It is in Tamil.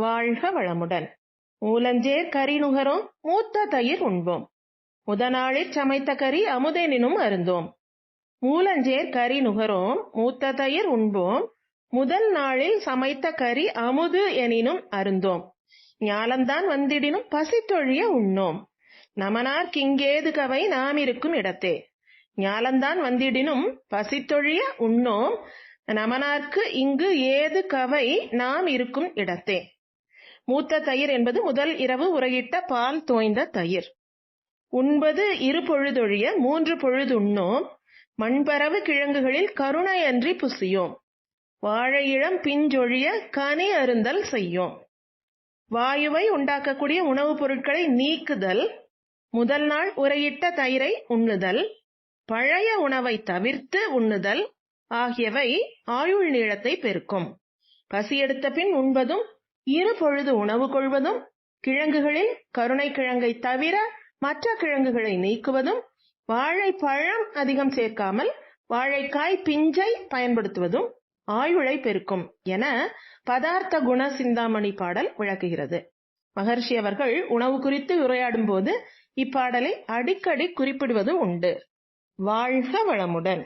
வாழ்க வளமுடன். மூலஞ்சேர் கரி நுகரும் மூத்த தயிர் உண்போம். முதநாளிற் சமைத்த கறி அமுதெனினும் அருந்தோம். மூலஞ்சேர் கரி நுகரோம் மூத்த தயிர் உண்போம். முதல் நாளில் சமைத்த கறி அமுது எனினும் அருந்தோம். ஞாலந்தான் வந்திடினும் பசித்தொழிய உண்ணோம். நமனார் கிங்கேது கவை நாம் இருக்கும் இடத்தே. ஞாலந்தான் வந்திடினும் பசித்தொழிய உண்ணோம். நமனார்க்கு இங்கு ஏது கவை நாம் இருக்கும் இடத்தே. மூத்த தயிர் என்பது முதல் இரவு உரையிட்ட பால் தோய்ந்த தயிர். உண்பது இரு பொழுதொழிய மூன்று பொழுது உண்ணோம் மண்பரவு கிழங்குகளில் கருணையன்றி புசியோம். வாழை இளம் பிஞ்சொழிய கனி அருந்தல் செய்யோம். வாயுவை உண்டாக்கக்கூடிய உணவுப் பொருட்களை நீக்குதல். முதல் நாள் உரையிட்ட தயிரை உண்ணுதல். பழைய உணவை தவிர்த்து உண்ணுதல். ஆகியவை ஆயுள் நீளத்தை பெருக்கும். பசி எடுத்த பின் உண்பதும் இரு பொழுது உணவு கொள்வதும் கிழங்குகளில் கருணை கிழங்கை தவிர மற்ற கிழங்குகளை நீக்குவதும் வாழைப்பழம் அதிகம் சேர்க்காமல் வாழைக்காய் பிஞ்சை பயன்படுத்துவதும் ஆயுளை பெருக்கும் என பதார்த்த குண சிந்தாமணி பாடல் விளக்குகிறது. மகர்ஷி அவர்கள் உணவு குறித்து உரையாடும் போது இப்பாடலை அடிக்கடி குறிப்பிடுவது உண்டு. வாழ்க வளமுடன்!